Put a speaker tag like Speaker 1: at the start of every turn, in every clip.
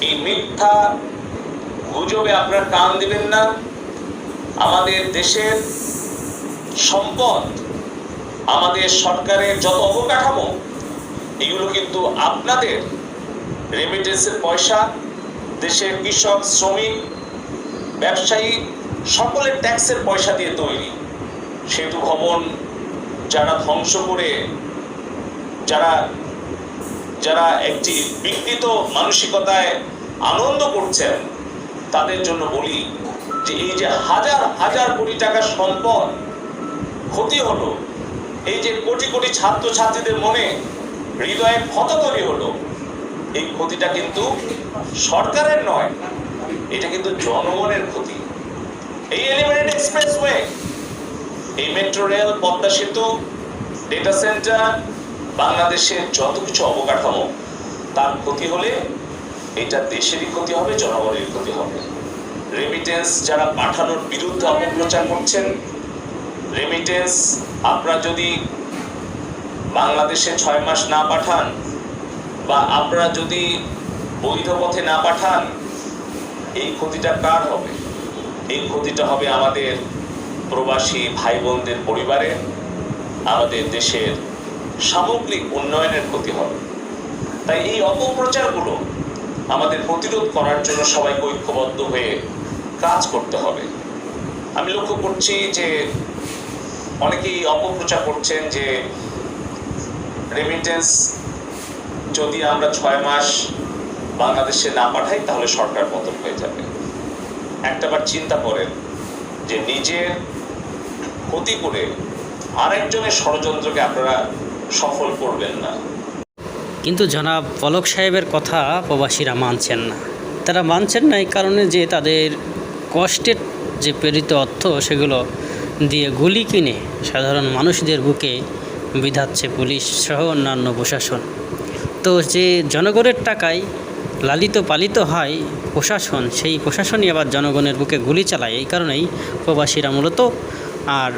Speaker 1: এই মিথ্যা গুজবে আপনারা কান দিবেন না। আমাদের দেশের সম্পদ, আমাদের সরকারের যত অবকাঠামো, এগুলো কিন্তু আপনাদের রেমিটেন্সের পয়সা। দেশের কৃষক, শ্রমিক, ব্যবসায়ী সকলের ট্যাক্সের পয়সা দিয়ে তৈরি। সেতু ভবন যারা ধ্বংস করে, যারা যারা একটি বিকৃত মানসিকতায় আনন্দ করছেন, তাদের জন্য বলি যে এই যে হাজার হাজার কোটি টাকার সম্পদ ক্ষতি হলো, এই যে কোটি কোটি ছাত্রছাত্রীদের মনে হৃদয়ে ক্ষত তৈরি হলো, এই ক্ষতিটা কিন্তু সরকারের নয়, এটা কিন্তু জনগণের ক্ষতি। এই এলিভেটেড এক্সপ্রেসওয়ে এই metro rail Padma Setu data centre বাংলাদেশের যত কিছু অবকাঠামো, তার ক্ষতি হলে এটা দেশেরই ক্ষতি হবে জনগণের ক্ষতি হবে। রেমিটেন্স যারা পাঠানোর বিরুদ্ধে অপপ্রচার করছেন রেমিটেন্স আপনারা যদি বাংলাদেশে ছয় মাস না পাঠান বা আপনারা যদি বৈধ পথে না পাঠান, এই ক্ষতিটা কার হবে? এই ক্ষতিটা হবে আমাদের প্রবাসী ভাই বোনদের পরিবারে, আমাদের দেশের সামগ্রিক উন্নয়নের ক্ষতি হবে। তাই এই অপপ্রচারগুলো আমাদের প্রতিরোধ করার জন্য সবাইকে ঐক্যবদ্ধ হয়ে কাজ করতে হবে। আমি লক্ষ্য করছি যে অনেকেই অপপ্রচার করছেন যে রেমিটেন্স যদি আমরা ছয় মাস বাংলাদেশে না পাঠাই, তাহলে সরকার পতন হয়ে যাবে। একটাবার চিন্তা করেন যে নিজের ক্ষতি করে আরেকজনের ষড়যন্ত্রকে আপনারা সফল করবেন না।
Speaker 2: কিন্তু জনাব পলক সাহেবের কথা প্রবাসীরা মানছেন না। তারা মানছেন না এই কারণে যে তাদের কষ্টের যে প্রেরিত অর্থ সেগুলো দিয়ে গুলি কিনে সাধারণ মানুষদের বুকে বিধাচ্ছে পুলিশ সহ অন্যান্য প্রশাসন। তো যে জনগণের টাকায় লালিত পালিত হয় প্রশাসন, সেই প্রশাসনই আবার জনগণের বুকে গুলি চালায়। এই কারণেই প্রবাসীরা মূলত আর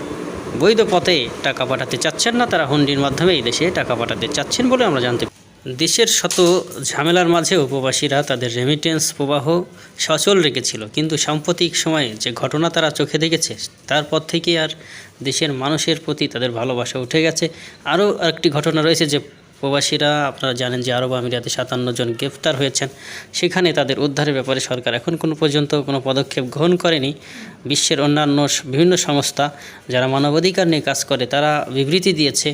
Speaker 2: বৈধ পথে টাকা পাঠাতে চাচ্ছেন না, তারা হুন্ডির মাধ্যমে এই দেশে টাকা পাঠাতে চাচ্ছেন বলে আমরা জানতে। দেশের শত ঝামেলার মাঝে উপবাসীরা তাদের রেমিটেন্স প্রবাহ সচল রেখেছিল, কিন্তু সাম্প্রতিক সময়ে যে ঘটনা তারা চোখে দেখেছে তারপর থেকে আর দেশের মানুষের প্রতি তাদের ভালোবাসা উঠে গেছে আরও একটি ঘটনা রয়েছে যে প্রবাসীরা আপনারা জানেন যে আরব আমিরাতে সাতান্ন জন গ্রেফতার হয়েছেন। সেখানে তাদের উদ্ধারের ব্যাপারে সরকার এখন কোনো পর্যন্ত কোনো পদক্ষেপ গ্রহণ করেনি। বিশ্বের অন্যান্য বিভিন্ন সংস্থা যারা মানবাধিকার নিয়ে কাজ করে, তারা বিবৃতি দিয়েছে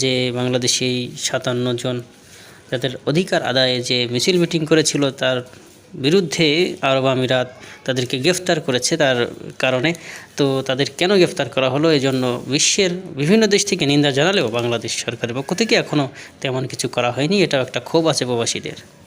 Speaker 2: যে বাংলাদেশি সাতান্ন জন যাদের অধিকার আদায়ে যে মিছিল মিটিং করেছিল, তার বিরুদ্ধে আরব আমিরাত তাদেরকে গ্রেফতার করেছে তার কারণে। তো তাদের কেন গ্রেফতার করা হলো এই জন্য বিশ্বের বিভিন্ন দেশ থেকে নিন্দা জানালেও বাংলাদেশ সরকারের পক্ষ থেকে এখনও তেমন কিছু করা হয়নি। এটাও একটা ক্ষোভ আছে প্রবাসীদের।